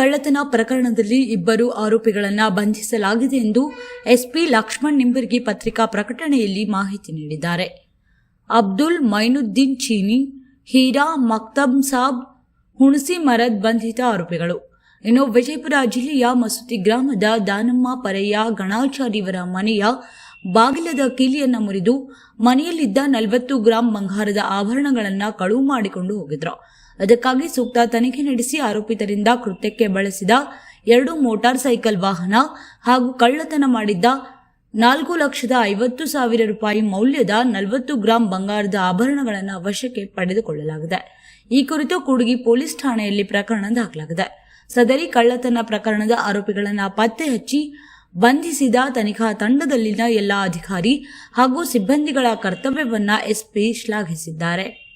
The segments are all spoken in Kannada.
ಕಳ್ಳತನ ಪ್ರಕರಣದಲ್ಲಿ ಇಬ್ಬರು ಆರೋಪಿಗಳನ್ನು ಬಂಧಿಸಲಾಗಿದೆ ಎಂದು ಎಸ್ಪಿ ಲಕ್ಷ್ಮಣ್ ನಿಂಬರ್ಗಿ ಪತ್ರಿಕಾ ಪ್ರಕಟಣೆಯಲ್ಲಿ ಮಾಹಿತಿ ನೀಡಿದ್ದಾರೆ. ಅಬ್ದುಲ್ ಮೈನುದ್ದೀನ್ ಚೀನಿ, ಹೀರಾ ಮಕ್ತಬ್ ಸಾಬ್, ಹುಣಸಿ ಮರದ್ ಬಂಧಿತ ಆರೋಪಿಗಳು. ಇನ್ನು ವಿಜಯಪುರ ಜಿಲ್ಲೆಯ ಮಸೂತಿ ಗ್ರಾಮದ ದಾನಮ್ಮ ಪರಯ್ಯ ಗಣಾಚಾರ್ಯವರ ಮನೆಯ ಬಾಗಿಲದ ಕೀಲಿಯನ್ನ ಮುರಿದು ಮನೆಯಲ್ಲಿದ್ದ ನಲವತ್ತು ಗ್ರಾಂ ಬಂಗಾರದ ಆಭರಣಗಳನ್ನು ಕಳುವು ಮಾಡಿಕೊಂಡು ಹೋಗಿದ್ರು. ಅದಕ್ಕಾಗಿ ಸೂಕ್ತ ತನಿಖೆ ನಡೆಸಿ ಆರೋಪಿತರಿಂದ ಕೃತ್ಯಕ್ಕೆ ಬಳಸಿದ ಎರಡು ಮೋಟಾರ್ ಸೈಕಲ್ ವಾಹನ ಹಾಗೂ ಕಳ್ಳತನ ಮಾಡಿದ್ದ ನಾಲ್ಕು ಲಕ್ಷದ ಐವತ್ತು ಸಾವಿರ ರೂಪಾಯಿ ಮೌಲ್ಯದ ನಲವತ್ತು ಗ್ರಾಂ ಬಂಗಾರದ ಆಭರಣಗಳನ್ನು ವಶಕ್ಕೆ ಪಡೆದುಕೊಳ್ಳಲಾಗಿದೆ. ಈ ಕುರಿತು ಕೂಡಗಿ ಪೊಲೀಸ್ ಠಾಣೆಯಲ್ಲಿ ಪ್ರಕರಣ ದಾಖಲಾಗಿದೆ. ಸದರಿ ಕಳ್ಳತನ ಪ್ರಕರಣದ ಆರೋಪಿಗಳನ್ನು ಪತ್ತೆ ಹಚ್ಚಿ ಬಂಧಿಸಿದ ತನಿಖಾ ತಂಡದಲ್ಲಿನ ಎಲ್ಲ ಅಧಿಕಾರಿ ಹಾಗೂ ಸಿಬ್ಬಂದಿಗಳ ಕರ್ತವ್ಯವನ್ನ ಎಸ್ಪಿ ಶ್ಲಾಘಿಸಿದ್ದಾರೆ.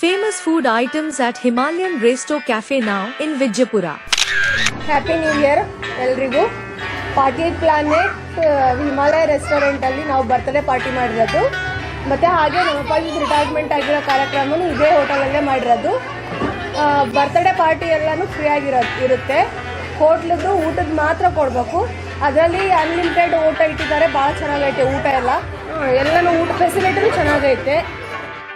Famous food items at Himalayan Resto Cafe now in Vijaypura. Happy new year ಎಲ್ರಿಗೂ. ಪಾರ್ಟಿ ಪ್ಲಾನೆಟ್ ಹಿಮಾಲಯ ರೆಸ್ಟೋರೆಂಟಲ್ಲಿ ನಾವು ಬರ್ತಡೇ ಪಾರ್ಟಿ ಮಾಡಿರೋದು. ಮತ್ತು ಹಾಗೆ ನಮ್ಮ ಅಪ್ಪಾಜಿ ರಿಟೈರ್ಮೆಂಟ್ ಆಗಿರೋ ಕಾರ್ಯಕ್ರಮನೂ ಇದೇ ಹೋಟೆಲಲ್ಲೇ ಮಾಡಿರೋದು. ಬರ್ತಡೇ ಪಾರ್ಟಿ ಎಲ್ಲನೂ ಫ್ರೀಯಾಗಿರೋ ಇರುತ್ತೆ. ಹೋಟ್ಲದ್ದು ಊಟದ ಮಾತ್ರ ಕೊಡಬೇಕು. ಅದರಲ್ಲಿ ಅನ್ಲಿಮಿಟೆಡ್ ಊಟ ಇಟ್ಟಿದ್ದಾರೆ, ಭಾಳ ಚೆನ್ನಾಗೈತೆ ಊಟ ಎಲ್ಲ. ಎಲ್ಲನೂ ಊಟ ಫೆಸಿಲಿಟಿನೂ ಚೆನ್ನಾಗೈತೆ.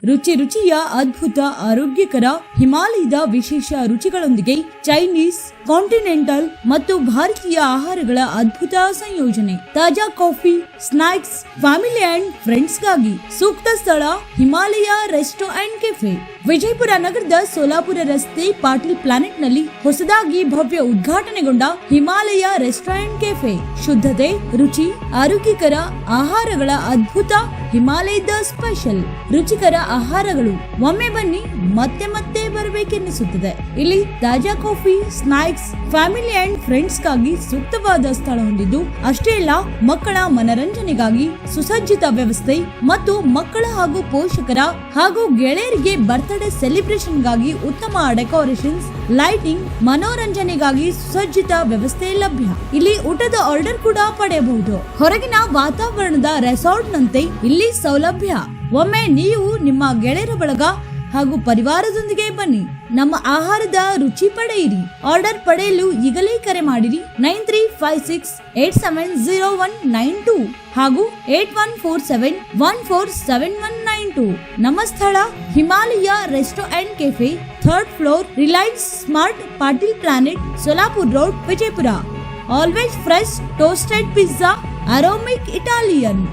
ರುಚಿ ರುಚಿಯ ಅದ್ಭುತ, ಆರೋಗ್ಯಕರ, ಹಿಮಾಲಯದ ವಿಶೇಷ ರುಚಿಗಳೊಂದಿಗೆ ಚೈನೀಸ್, ಕಾಂಟಿನೆಂಟಲ್ ಮತ್ತು ಭಾರತೀಯ ಆಹಾರಗಳ ಅದ್ಭುತ ಸಂಯೋಜನೆ. ತಾಜಾ ಕಾಫಿ, ಸ್ನಾಕ್ಸ್, ಫ್ಯಾಮಿಲಿ ಅಂಡ್ ಫ್ರೆಂಡ್ಸ್ಗಾಗಿ ಸೂಕ್ತ ಸ್ಥಳ Himalaya resto and cafe. Vijayapura ನಗರದ ಸೋಲಾಪುರ ರಸ್ತೆ ಪಾಟೀಲ್ ಪ್ಲಾನೆಟ್ನಲ್ಲಿ ಹೊಸದಾಗಿ ಭವ್ಯ ಉದ್ಘಾಟನೆಗೊಂಡ ಹಿಮಾಲಯ ರೆಸ್ಟೋರೆಂಟ್ ಕೆಫೆ. ಶುದ್ಧತೆ, ರುಚಿ, ಆರೋಗ್ಯಕರ, ಆಹಾರಗಳ ಅದ್ಭುತ ಹಿಮಾಲಯದ ಸ್ಪೆಷಲ್ ರುಚಿಕರ ಆಹಾರಗಳು. ಒಮ್ಮೆ ಬನ್ನಿ, ಮತ್ತೆ ಮತ್ತೆ ಬರಬೇಕೆನ್ನಿಸುತ್ತದೆ ಇಲ್ಲಿ ತಾಜಾ ಕಾಫಿ ಸ್ನಾಕ್ಸ್ ಫ್ಯಾಮಿಲಿ ಅಂಡ್ ಫ್ರೆಂಡ್ಸ್ಗಾಗಿ ಸೂಕ್ತವಾದ ಸ್ಥಳ ಹೊಂದಿದ್ದು, ಅಷ್ಟೇ ಅಲ್ಲ, ಮಕ್ಕಳ ಮನರಂಜನೆಗಾಗಿ ಸುಸಜ್ಜಿತ ವ್ಯವಸ್ಥೆ ಮತ್ತು ಮಕ್ಕಳ ಹಾಗೂ ಪೋಷಕರ ಹಾಗೂ ಗೆಳೆಯರಿಗೆ ಬರ್ತ್ಡೇ ಸೆಲೆಬ್ರೇಷನ್ಗಾಗಿ ಉತ್ತಮ ಡೆಕೋರೇಷನ್ಸ್ ಲೈಟಿಂಗ್ ಮನೋರಂಜನೆಗಾಗಿ ಸುಸಜ್ಜಿತ ವ್ಯವಸ್ಥೆ ಲಭ್ಯ. ಇಲ್ಲಿ ಊಟದ ಆರ್ಡರ್ ಕೂಡ ಪಡೆಯಬಹುದು. ಹೊರಗಿನ ವಾತಾವರಣದ ರೆಸಾರ್ಟ್ ನಂತೆ ಇಲ್ಲಿ ಸೌಲಭ್ಯ. ಒಮ್ಮೆ ನೀವು ನಿಮ್ಮ ಗೆಳೆಯರ ಬಳಗ ಹಾಗೂ ಪರಿವಾರದೊಂದಿಗೆ ಬನ್ನಿ. ನಮ್ಮ ಆಹಾರದ ರುಚಿ ಪಡೆಯಿರಿ. ಆರ್ಡರ್ ಪಡೆಯಲು ಈಗಲೇ ಕರೆ ಮಾಡಿರಿ. Nine three five six eight seven zero one nine two ಹಾಗೂ eight one four seven one four seven one nine two. ನಮ್ಮ ಸ್ಥಳ Himalaya resto and cafe, third floor Reliance smart Patil planet, Solapur road, Vijayapura. Always fresh toasted pizza, aromic Italian.